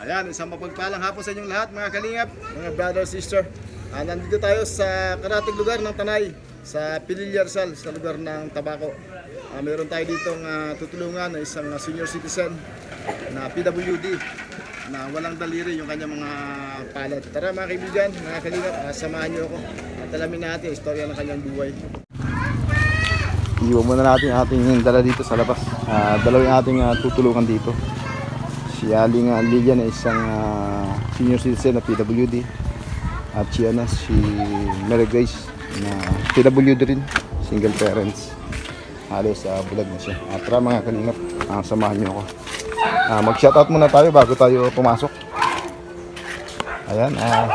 Ayan, isang mapagpalang hapon sa inyong lahat mga kalingap, mga brother, sister. Ah, nandito tayo sa karatig lugar ng Tanay, sa Pililya Rizal, sa lugar ng Tabaco. Ah, meron tayo ditong ah, tutulungan ng isang ah, senior citizen na PWD na walang daliri yung kanyang mga palad. Tara mga kaibigan, mga kalingap, ah, samahan niyo ako at alamin natin ang istorya ng kanyang buhay. Iwan muna natin ating dala dito sa labas. Uh, dalawa yung ating ah, tutulungan dito. Si Aling uh, Lilian ay isang ah, senior citizen na PWD. At si, ano, si Mary Grace na PWD rin. Single parents. Halos sa bulag na siya. At tara mga kalingap, ah, samahan niyo ako. Ah, mag-shoutout muna tayo bago tayo pumasok. Ayan. ah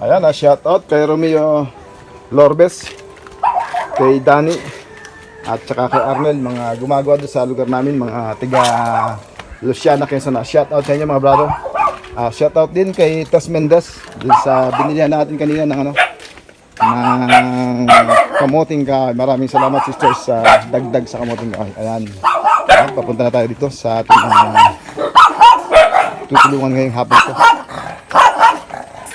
Ayan, ah, shoutout kay Romeo Lorbes, kay Dani, at saka kay Arnel, mga gumagawa doon sa lugar namin, mga tiga Luciana, Quezon. Shoutout sa inyo mga brother. Ah, shoutout din kay Tas Mendez, dun sa binilihan natin kanina ng ano, ng kamuting ka. Maraming salamat sisters sa dagdag sa kamuting ka. Ayan. Ayan, papunta na tayo dito sa ating ah, tutulungan ngayong hapon ko.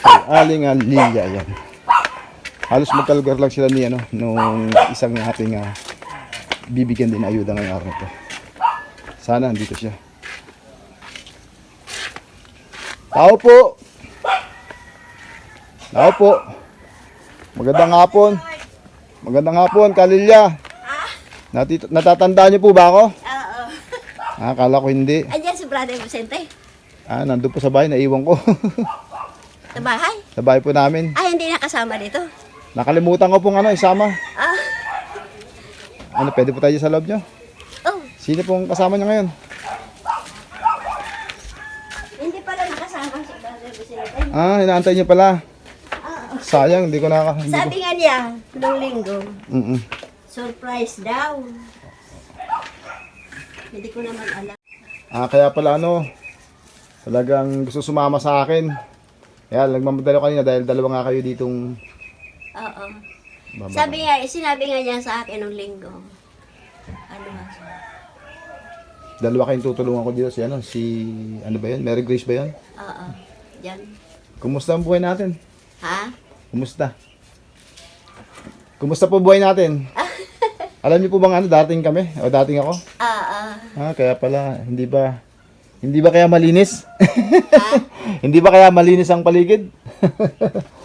Kay Aling Lilia, ayan. Halos magkalugar lang sila ni ano, nung isang ating ah, bibigyan din ayuda ngayong araw to. Sana nandito siya. Tao po! Tao po! Magandang hapon. Magandang hapon, Kalilya. Natito, natatandaan niyo po ba ako? Oo. Ah, akala ko hindi. Ayan si Brother Vicente. Ah, nandun po sa bahay, naiwan ko. Sa bahay. sa bahay po namin. Ay, hindi nakasama dito. Nakalimutan ko pong ano, isama. Ah. Ano, pwede po tayo sa loob niyo? Oh, Sino pong kasama niyo ngayon? hindi pala nakasama si Brother. Ah, inaantay niyo pala. Oo. Sayang, hindi ko naka... Hindi ko. Sabi nga niya, nung linggo, Mm-mm. surprise daw. Hindi ko naman alam. Ah, kaya pala ano, talagang gusto sumama sa akin. Kaya nagmamadali ko kanina dahil dalawa nga kayo ditong Oo. Baba. Sabi nga, sinabi nga niya sa akin nung linggo. Ano siya? Dalawa kayong tutulungan ko dito si ano, si ano ba 'yan? Mary Grace ba 'yan? Oo. Diyan. Kumusta ang buhay natin? Ha? Kumusta? Kumusta po buhay natin? Alam niyo po bang ano, dating kami? O dating ako? Oo. Ah, kaya pala, hindi ba, hindi ba kaya malinis? Ha? hindi ba kaya malinis ang paligid?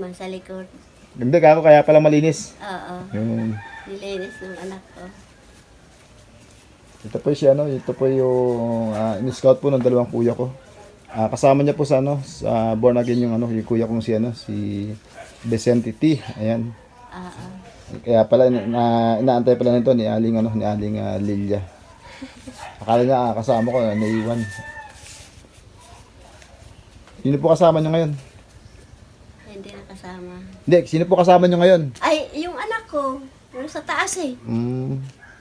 Naman sa likod. hindi, kako kaya pala malinis. Oo. Yung, Nilinis ng anak ko. ito po si ano, ito po yung uh, in-scout po ng dalawang kuya ko. Ah, kasama niya po sa ano, sa born again yung ano, yung kuya kong si ano, si Vicente T. Ayan. Oo. Kaya pala na inaantay pala nito ni Aling ano, ni Aling ah, Lilia. Akala niya ah, kasama ko na naiwan. Sino po kasama niyo ngayon? Nakasama. Hindi, sino po kasama niyo ngayon? Ay, yung anak ko, yung sa taas eh. Mm,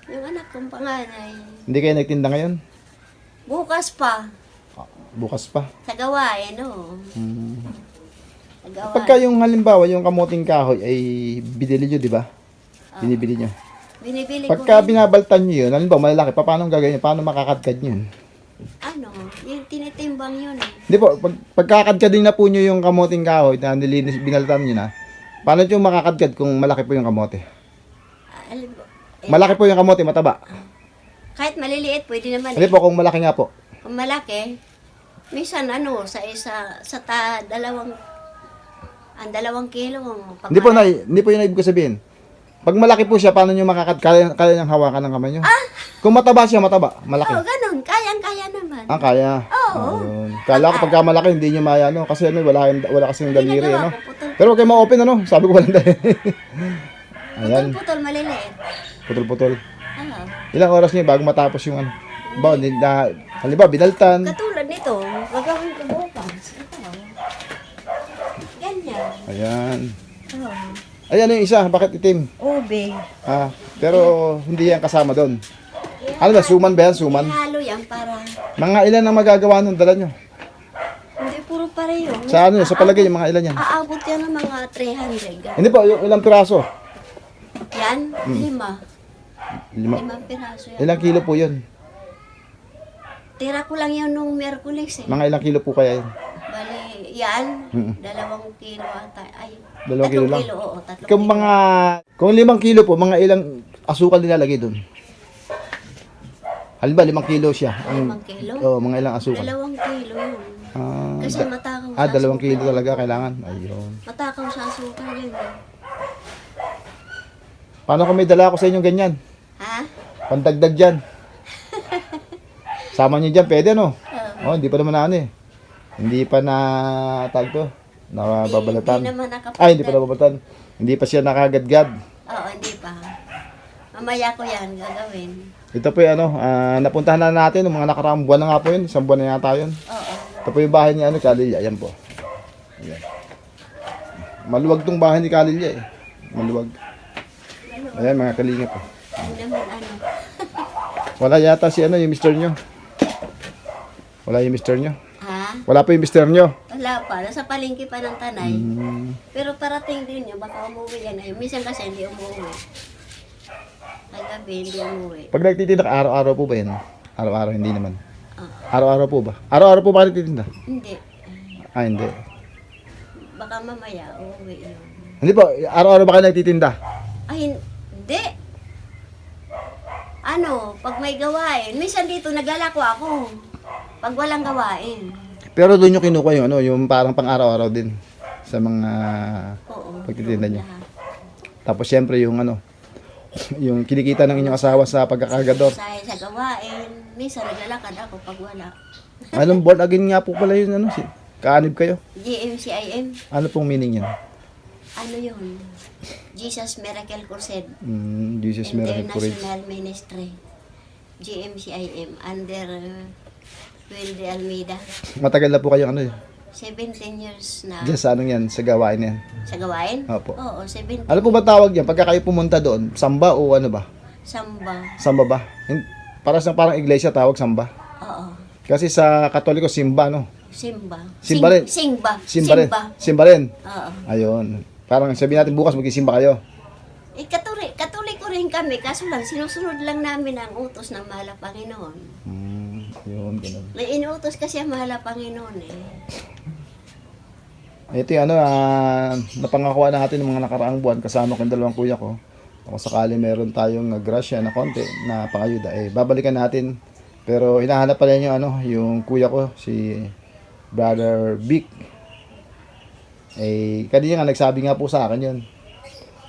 Yung anak kong panganay. hindi kayo nagtinda ngayon? Bukas pa. Ah, Bukas pa. Sa gawain, no? Mm. Sa gawain. Pagka yung halimbawa, yung kamuting kahoy ay binili niyo, di ba? Binibili niyo. Binibili Pagka ko rin, binabaltan niyo yun, halimbawa malalaki, pa, paano gagawin niyo? Paano makakadkad niyo yun? Ano, yung tinitimbang yun eh. Hindi po, pag, pagkakadkadin na po niyo yung kamuting kahoy na nilinis, binaltan niyo na, paano niyo makakadkad kung malaki po yung kamote? Ah, Alam mo, eh, Malaki po yung kamote, mataba. kahit maliliit, pwede naman Hindi eh. po, kung malaki nga po. Kung malaki, minsan ano, sa isa, sa ta, dalawang, ang dalawang kilo. Hindi po, na, hindi po yun ibig ko sabihin. Pag malaki po siya, paano niyo makakad, kaya, kaya niyang hawakan ng kamay niyo? Kung mataba siya, mataba, malaki. Oo, ganun. Kayang-kaya naman. Ah, kaya. Oo. Ayun. Kala ko pagka malaki, hindi niyo maya, ano, kasi ano, wala, wala kasing daliri, Ginagawa ano. ko, putol, Pero huwag kayo ma-open, ano, sabi ko walang daliri. Ayan, putol, maliliit. putol-putol. Ah. Ilang oras niyo bago matapos yung ano? Ba, na, halimbawa, binaltan. Katulad nito, gagawin ko bukas. Ito. Ganyan. Ayan. Ayan yung isa, bakit itim? Ube. Ah, pero hindi yan kasama doon. Ano ba, suman ba yan? Suman? Halo yan para, Mga ilan ang magagawa nun, dala nyo? hindi puro pareho. Sa ano yun, sa palagay, yung mga ilan yan? Aabot yan ng mga 300. Gan- Hindi po, yung ilang piraso? Yan, lima. Lima. Limang piraso yan. Ilang kilo po yun? tira ko lang yun nung Merkulis eh. Mga ilang kilo po kaya yun? Bali, yan, dalawang kilo ata. Ay, Dalawang kilo tatlong lang? kilo, oo, tatlong Kung kilo. mga, kung limang kilo po, mga ilang asukal nilalagay doon? Halimbawa, limang kilo siya. Ang, Limang kilo? Oo, mga ilang asukal. Dalawang kilo yun. Ah, Kasi da- matakaw ah, sa dalawang asukal. kilo talaga kailangan. Ayun. Matakaw sa asukal yun. eh. Paano kung may dala ako sa inyong ganyan? Ha? Pandagdag dyan. Sama niyo dyan, pwede no? Oo. Oh, hindi pa naman na ano eh. Hindi pa na tag to. Nababalatan. Hindi naman nakapagdad. Ay, hindi pa nababalatan. Hindi pa siya nakagadgad. Oo, hindi pa. Mamaya ko yan gagawin. Ito po yung ano, ah, napuntahan na natin ng mga nakaraang buwan na nga po yun. Isang buwan na yata yun. Oo. Ito po yung bahay ni ano, Kalilya. Ayan po. Ayan. Maluwag tong bahay ni Kalilya eh. Maluwag. Ayan mga kalingap po. Hindi naman ano. Wala yata si ano, yung mister nyo. Wala yung mister nyo. Ha? Wala pa yung mister nyo. Wala pa. Nasa palengke pa ng tanay. Hmm. Pero parating din yun. Baka umuwi yan. Ay, minsan kasi hindi umuwi. Kagabi hindi umuwi. Pag nagtitinda ka, araw-araw po ba yan? Araw-araw, hindi naman. Ah, Araw-araw po ba? Araw-araw po ba ka nagtitinda? hindi. Ah, hindi. Baka mamaya uuwi yun. Hindi po, araw-araw ba kayo nagtitinda? Ay, hindi. Ano, pag may gawain. Minsan dito naglalako ako. Pag walang gawain. Pero doon yung kinukuha yung ano, yung parang pang araw-araw din sa mga Oo. Pagtitinda lahat. tapos syempre yung ano yung kinikita ng inyong asawa sa pagkakagador. Sa, sa gawain. Minsan naglalakad ako pag wala. Anong born again nga po pala yun ano? Si, kaanib kayo? GMCIM. Ano pong meaning yan? Ano yun? Jesus Miracle Crusade. Mm, Jesus Miracle Courage. International Ministry. GMCIM. Under uh, Will de Almeida. Matagal na po kayo ano eh. 17 years na. Diyan sa anong yan, sa gawain yan. Sa gawain? Opo. Oo, 17. Ano po ba tawag yan? Pagka kayo pumunta doon, samba o ano ba? Samba. Samba ba? Para sa parang iglesia tawag samba. Oo. Kasi sa Katoliko simba no. Simba. Simba rin. Singba. Simba rin. Simba. Simba rin. Oo. Ayun. Parang sabihin natin bukas magsisimba kayo. Eh, katulik, katuliko rin kami. Kaso lang, sinusunod lang namin ang utos ng mahal Panginoon. Hmm, yun, ganun. May inuutos kasi ang mahal na Panginoon eh. Ito yung ano, ah, napangakuha natin ng mga nakaraang buwan kasama ko yung dalawang kuya ko. Kung sakali meron tayong uh, grasya na konti na pangayuda, eh babalikan natin. Pero hinahanap pa rin yung ano, yung kuya ko, si Brother Vic. Eh, kanina nga nagsabi nga po sa akin yun.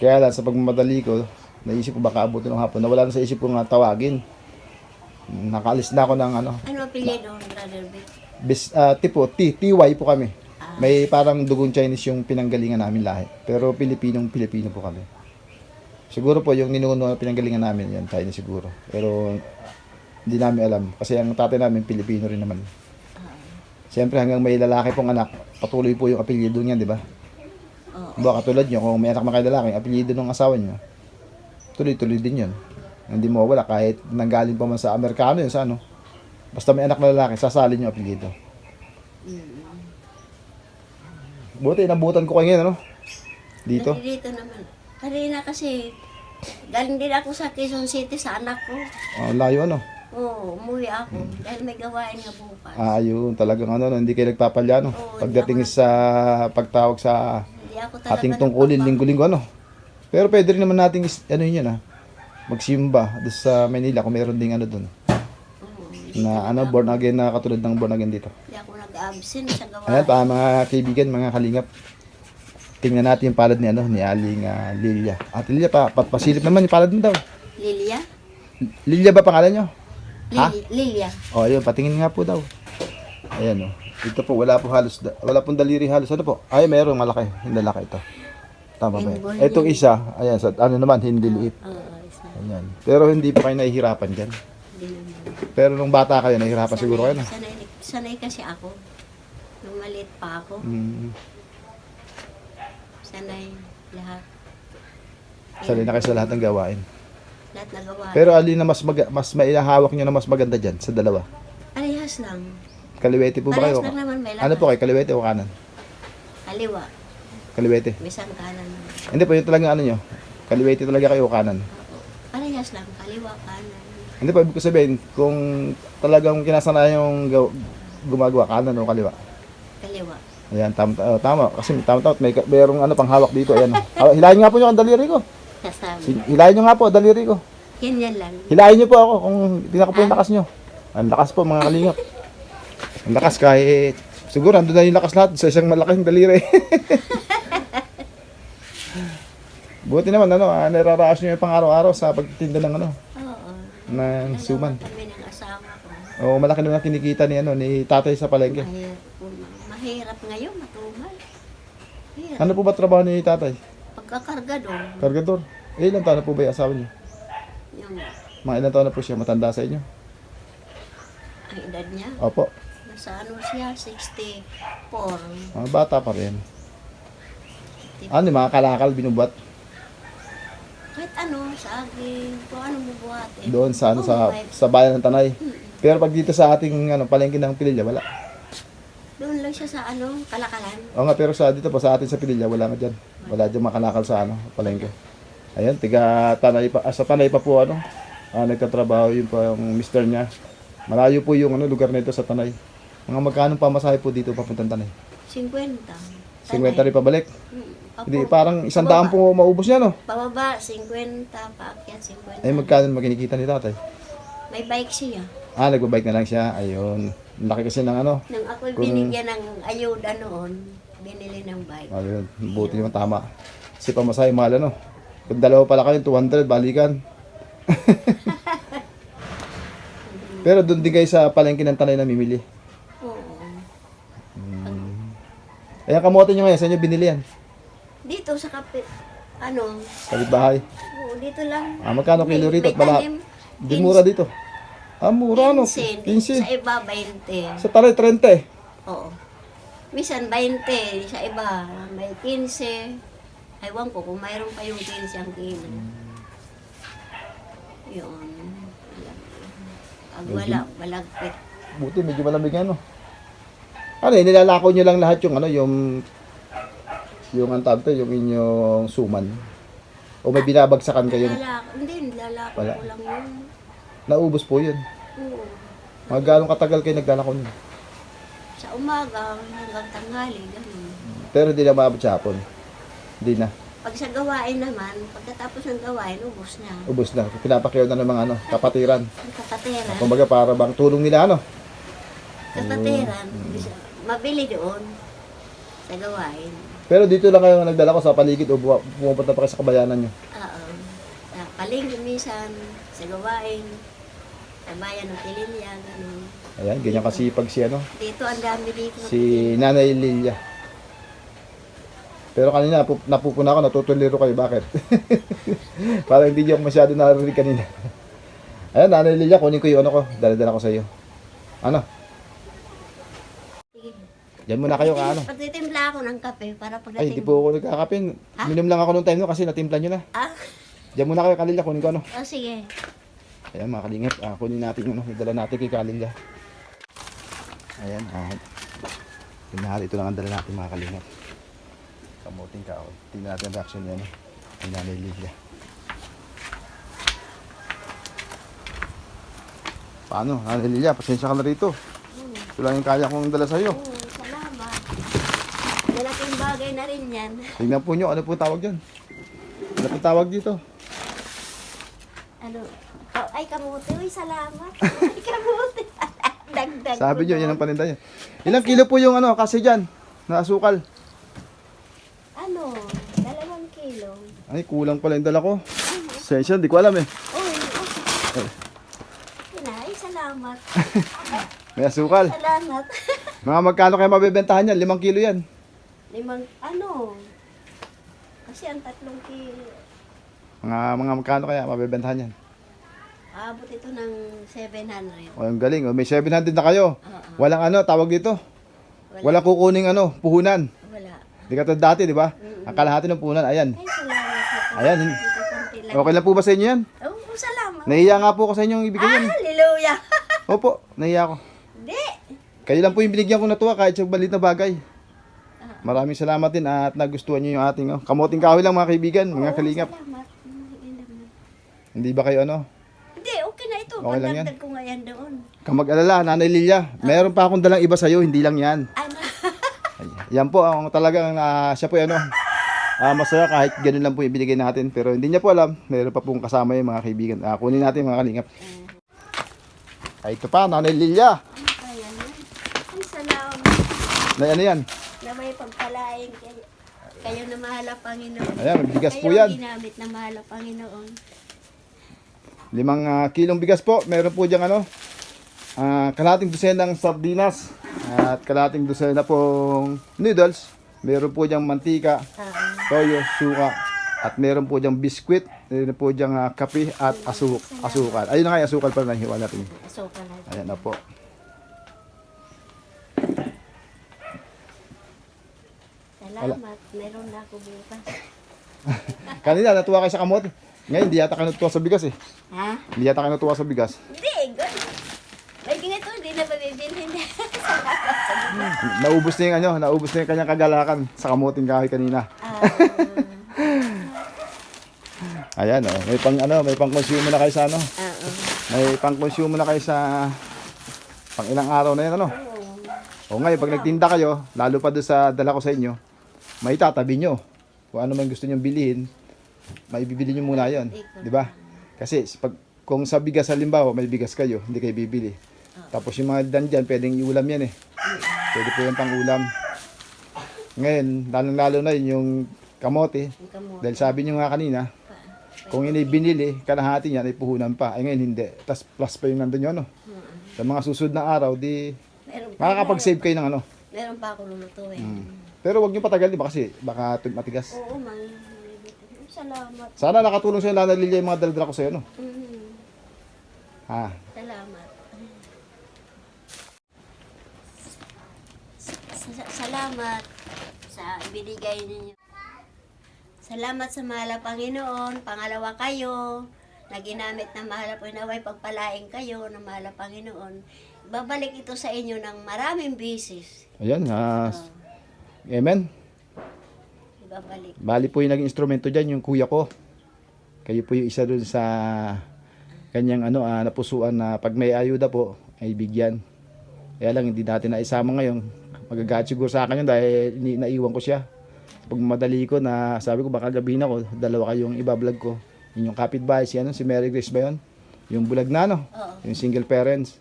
Kaya lang sa pagmamadali ko, naisip ko baka abutin ng hapon. Nawala na sa isip ko nga tawagin. Nakaalis na ako ng ano, Ano apelyido, Brother Vic? bis, ah, tipo, T, TY po kami. May parang dugong Chinese yung pinanggalingan namin lahi. Pero Pilipinong Pilipino po kami. Siguro po yung ninuno na pinanggalingan namin yan, Chinese siguro. Pero hindi namin alam. Kasi ang tatay namin Pilipino rin naman. Siyempre hanggang may lalaki pong anak, patuloy po yung apelyido niya, di ba? Oo. Baka katulad nyo, kung may anak kayo lalaki, apelyido ng asawa niyo, tuloy-tuloy din yun. Hindi mo wala kahit nanggaling pa man sa Amerikano yun, sa ano. Basta may anak na lalaki, sasalin yung apelyido. Buti, nabutan ko kayo ngayon, ano? Dito. Kasi dito naman. Kanina kasi, galing din ako sa Quezon City sa anak ko. Ah, layo, ano? Oo, umuwi ako. Dahil may gawain nga bukas. Ah, ayun, talagang ano, no, hindi kayo nagpapalya, no? Oo, Pagdating sa pagtawag sa Hindi ako talaga ating tungkulin, nagpapa- linggo-linggo, ano? Pero pwede rin naman nating, is- ano yun, yan, ah? Magsimba doon sa Manila kung meron ding ano doon. Oo, Na ano, born again na katulad ng born again dito. Hindi ako nag-absent sa gawain. Ayan pa mga kaibigan, mga kalingap. Tingnan natin yung palad ni ano ni Aling ah, Lilia. At Lilia pa, papasilip naman yung palad mo daw. Lilia? Lilia ba pangalan nyo? Ha? Lili, Lilia. O ayun, patingin nga po daw. Ayan o. Ito po, wala po halos, wala pong daliri halos. Ano po? Ay, meron malaki. Yung lalaki ito. Tama ba? Itong isa, ayan, sa, ano naman, hindi liit. Oo, isa. Ayan. Pero hindi pa kayo nahihirapan dyan. Hindi naman. Pero nung bata kayo, nahihirapan siguro kayo na. Sanay, sanay kasi ako. Nung maliit pa ako, Mm, sanay lahat. sali na kayo sa lahat ng gawain. Lahat na gawain. Pero alin na mas, maga, mas mailahawak nyo na mas maganda dyan sa dalawa? Parehas lang. Kaliwete po ba Parehas kayo? lang naman may Ano po kayo? Kaliwete o kanan? Kaliwa. Kaliwete. Misang kanan naman. Hindi po, yung talaga ano nyo. Kaliwete talaga kayo o kanan. Parehas lang. Kaliwa, kanan. Hindi pa ibig ko sabihin, kung talagang kinasanayan yung gaw- gumagawa, kanan o kaliwa. Kaliwa. Ayan, tama, oh, tama. Kasi tama tama, may merong ano, panghawak dito. Ayan. oh. Hilahin nga po nyo ang daliri ko. Hi- Hilahin nyo nga po, daliri ko. Ganyan lang. Hilahin nyo po ako kung tingnan ko po yung lakas nyo. Ang lakas po mga kalingap. Ang lakas kahit siguro andun na yung lakas lahat sa isang malaking daliri. Buti naman ano, ah, nararaos nyo yung pang araw-araw sa pagtitinda ng ano, Oo. ng suman. Nagawa kami ng asawa ko. O malaki naman ang kinikita ni ano ni tatay sa palengke. Mahirap, mahirap ngayon, matumal. Mahirap. Ano po ba trabaho ni tatay? Pagkakarga doon, Kargador. Eh, ilang taon na po ba yung asawa niyo? yung Mga ilang taon na po siya matanda sa inyo? ang edad niya, Opo, nasa ano siya, 64. mga bata pa rin. Ano, yung mga kalakal binubuhat Kahit ano, saging, kung ano mo buhatin. doon sa ano Oo, sa kahit sa bayan ng Tanay. Pero pag dito sa ating ano palengke ng Pililya wala. Doon lang siya sa ano, kalakalan. Oo nga pero sa dito pa sa atin sa Pililya wala nga diyan. Wala diyan makalakal sa ano palengke. Ayun, tiga Tanay pa ah, sa Tanay pa po ano. Ah, nagtatrabaho yun pa yung mister niya. Malayo po yung ano lugar nito sa Tanay. Mga magkano pamasahe po dito papuntang Tanay? 50. 50 rin pabalik. Hmm, papo- Hindi, parang isang daan po maubos niya, no? Pababa, 50, paakyat, 50. Ay, magkano makinikita ni tatay? May bike siya. Ah, nagbabike na lang siya. Ayun. Ang Laki kasi ng ano. Nang ako'y Kung- binigyan ng ayuda noon, binili ng bike. Ayun. Buti naman tama. Kasi pamasahe mahal, ano? Kung dalawa pala kayo, 200, balikan. Pero doon din kayo sa palengke ng tanay na mimili. Oo. Ayan, kamote nyo ngayon. Saan nyo binili yan? Dito sa kapit, ano, Kalit bahay. oo, dito lang. Ah, magkano kilo May- rito? may Bala, tanim. di mura dito. Ah, mura, ano? 15. 15. Sa iba, 20. Sa tanay, 30. Oo. Minsan 20, sa iba may 15. Ewan ko kung mayroon pa yung 15 ang kilo. Yun. Pag wala, balagpit. Buti, medyo malamig ano. Ano eh, nilalako nyo lang lahat yung ano, yung yung ang tawag to, yung inyong suman. O may binabagsakan kayo. Lalak, hindi, lalako Wala. ko lang yun. Naubos po yun. Oo. Mga ganong katagal kayo naglalako nun. Sa umaga hanggang tanghali, ganun. Pero hindi na maabot sa hapon. Hindi na. Pag sa gawain naman, pagkatapos ng gawain, ubos na. Ubos na. Pinapakyaw na ng mga ano, kapatiran. Ang kapatiran, Kumbaga para bang tulong nila ano. kapatiran, Mm. mabili doon sa gawain. Pero dito lang kayo nagdala ko sa paligid o bu- pumupunta pa kayo sa kabayanan nyo. Oo. Sa palengke minsan, sa gawain, sa bayan ng Pililya, ganun. Ayan, ganyan kasipag si ano, Dito, ang dami dito. si Nanay Lilia. Pero kanina napu- napupuna ako, natutuliro kayo. Bakit? Para hindi niyo ako masyado narinig kanina. Ayan, Nanay Lilia, kunin ko yung ano ko. Dala-dala ko sa iyo. Ano? Sige. Diyan muna kayo ka ano. Pagtitimpla ako ng kape para Ay, pagdating... hindi po ako nagkakapin. Minom lang ako nung time no kasi natimpla nyo na. Ah, Diyan muna kayo, Kalilya, kunin ko ano. oh, sige. Ayan mga kalingap, ah, kunin natin yung ano, dala natin kay Kalilya. Ayan, ah. Pinahal, ito lang ang dala natin mga kalingap. Kamuting ka, oh. tingnan natin ang reaction niya? Ang nanay Lilia. Paano, nanay Lilia, pasensya ka na rito. Hmm. Ito lang yung kaya kong dala sa'yo. Salamat. Malaking bagay na rin yan. Tingnan po nyo, ano po tawag dyan? Ano po tawag dito? Ano? Oh, ay, kamuti. Uy, salamat. Ay, kamuti. Dagdag Sabi nyo, yan ang paninda niya. Ilang kilo po yung ano, kasi dyan, na asukal? Ano? Dalawang kilo. Ay, kulang pala yung dala ko. Sensya, di ko alam eh. Uy, oh. Ay, salamat. May asukal. Salamat. Mga magkano kayo mabibentahan yan? Limang kilo yan. Limang, ano? Kasi ang tatlong kilo. Mga, mga magkano kaya mabibentahan yan? Abot ito ng 700. O, yung galing. O, may 700 na kayo. Oo. Walang ano, tawag dito. Wala. Walang kukuning ano, puhunan. Wala. Di ka dati, di ba? Ang kalahati ng puhunan. Ayan. Ay, salamat. Ayan. Ito konti lang. Okay lang po ba sa inyo yan? Oh, salamat. Nahiya nga po ako sa inyong ibigay Ah, yan. hallelujah. Opo, nahiya ako. Hindi. Kayo lang po yung binigyan ko natuwa kahit sa balit na bagay. Maraming salamat din at nagustuhan niyo yung ating oh, kamoting kahoy lang mga kaibigan, mga kalingap. Salamat. Hindi ba kayo ano? Hindi, okay na ito. Okay lang yan. ko nga yan doon. Kang mag-alala, Nanay Lilia. Meron pa akong dalang iba sa'yo, hindi lang yan. Ano? Ay, Yan po ang talagang na siya po ano. ah, masaya kahit ganun lang po yung binigay natin pero hindi niya po alam meron pa pong kasama yung mga kaibigan Ah, kunin natin mga kalingap ay ito pa nanay Lilia Ayan yan. Ay, salamat. na ano yan May pagpalain kayo. Kayo na mahal ang Panginoon. Ayan, bigas po kayo yan. ginamit na mahal ang Panginoon. limang ah, kilong bigas po meron po diyang ano ah, kalating dosenang sardinas at kalating dosena pong noodles meron po diyang mantika Ah, toyo, suka, at meron po diyang biskwit, meron po diyang ah, kape at asuk asukal. Ayun na nga, yung asukal pa na hiwa natin. so pala. Ayan na po. Salamat. Meron na ako bukas. Kanina, natuwa kayo sa kamote. Ngayon, hindi yata kayo natuwa sa bigas eh. Ha? Hindi yata kayo natuwa sa bigas. Hindi, good. May ganito, hindi na mabibilhin. Naubos na yung ano, naubos na yung kanyang kagalakan sa kamoting kahoy kanina. Ah, Ayan oh, may pang ano, may pang consume na kayo sa ano. ah, oo. May pang consume na kayo sa pang ilang araw na yan ano. Oo. O ngayon, pag nagtinda kayo, lalo pa doon sa dala ko sa inyo, may tatabi nyo. Kung ano man gusto nyo bilhin, may bibili nyo muna yon, di ba? Kasi pag, kung sa bigas halimbawa, may bigas kayo, hindi kayo bibili. Tapos yung mga dan dyan, pwedeng iulam yan eh. Pwede po yung pang ulam. Ngayon, lalong lalo na yun yung kamote. Dahil sabi nyo nga kanina, kung yun ay binili, kalahati yan ay puhunan pa. Ay ngayon hindi. Tapos plus pa yung nandun yun, ano. Sa mga susunod na araw, di Meron pa, makakapag-save kayo ng ano. meron pa ako lulutuin. Mm. Pero wag niyo patagalin ba kasi baka tum- matigas. Oo, mang. Salamat. Sana nakatulong sa'yo Lana Lilia yung mga daldala ko sa'yo, no? Mm, Ha? salamat. Sa- salamat sa ibinigay ninyo. Salamat sa mahal na Panginoon. Pangalawa kayo na ginamit na mahal po naway pagpalaing kayo na mahal na Panginoon. Babalik ito sa inyo ng maraming bisis. Ayan, ah, amen. Ibabalik. Bali po yung naging instrumento dyan, yung kuya ko. Kayo po yung isa dun sa kanyang ano, ah, napusuan na pag may ayuda po, ay bigyan. Kaya lang, hindi natin naisama ngayon. Magagalit siguro sa akin yun dahil ni, naiwan ko siya. Pag madali ko na sabi ko baka gabihin ako, dalawa kayong ibablog ko. Yun yung kapitbahay, si, ano, si Mary Grace ba yun? Yung bulag na, no? Oo. Yung single parents.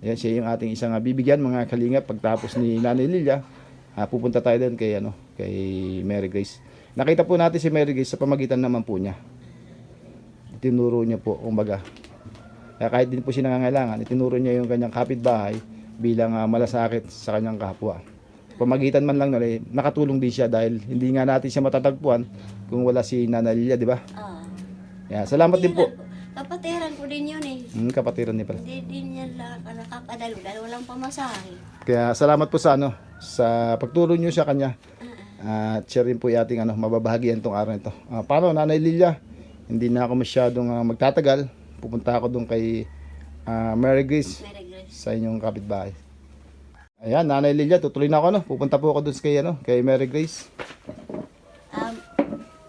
Ayan, siya yung ating isang ah, bibigyan mga kalinga pagtapos ni Nanay Lilia. Ah, pupunta tayo doon kay ano, kay Mary Grace. Nakita po natin si Mary Grace sa pamagitan naman po niya. Itinuro niya po, kumbaga. Kaya kahit din po siya nangangailangan, itinuro niya yung kanyang kapitbahay bilang ah, malasakit sa kanyang kapwa. Pamagitan man lang na eh, nakatulong din siya dahil hindi nga natin siya matatagpuan kung wala si Lilia, di ba? Ah. Yeah, salamat din po. Kapatiran ko din yun eh. Hmm, kapatiran niya pala. Hindi din yan lang nakakadalo dahil walang pamasahe. Kaya salamat po sa ano, sa pagturo niyo sa kanya. At siya rin po yung ating ano, mababahagian tong araw nito. Ah, paano, Nanay Lilia? Hindi na ako masyadong ah, magtatagal. Pupunta ako doon kay ah, Mary Grace Merry Grace. sa inyong kapitbahay. Ayan, Nanay Lilia, tutuloy na ako no. Pupunta po ako doon kay ano, kay Mary Grace. Um,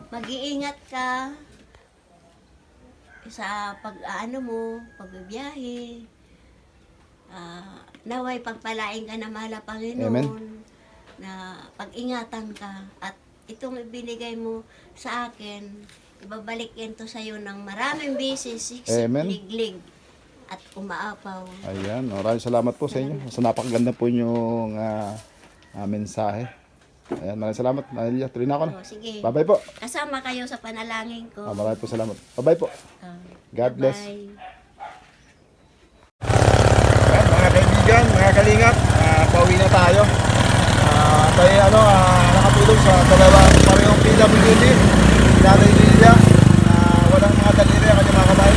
mag-iingat ka sa pag-ano mo, pagbibiyahe. Ah, naway pagpalain ka na mahal Panginoon. Amen. Na pag-ingatan ka. At itong ibinigay mo sa akin, ibabalik yan to sa'yo ng maraming beses, siksik, Amen. liglig, at umaapaw. Ayan, maraming salamat po sa inyo. Sa napakaganda po yung ah, ah, mensahe. Ayan, maraming salamat. Nanay Lilia, tuloy na ako na. O, sige. Bye-bye po. Kasama kayo sa panalangin ko. Ah, maraming po salamat. Bye-bye po. Ah, God bless. bye. Ayan, mga kaibigan, mga kalingap, uh, pauwi na tayo. Uh, tayo ano, ah, nakatulong sa dalawa parehong PWD, Nanay Lilia, uh, walang mga daliri ang kanyang mga kamay.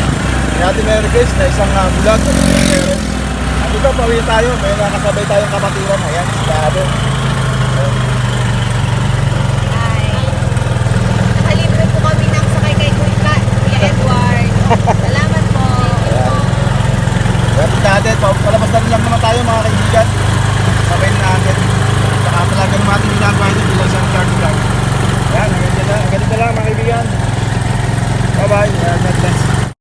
Kaya Mary Grace na isang uh, bulag at ito, pauwi tayo, may nakasabay tayong kapatiran. Ayan, si Dado. Ay, nakalibre po kami ng sakay kay Kuya, Kuya Edward. Salamat po. Kaya natin, palabas na rin lang naman tayo mga kaibigan. Sabay na natin. Saka talaga naman ating ginagawa ito bilang isang charge vlog. Hanggang dito lang, hanggang dito lang mga kaibigan. Bye-bye. God bless.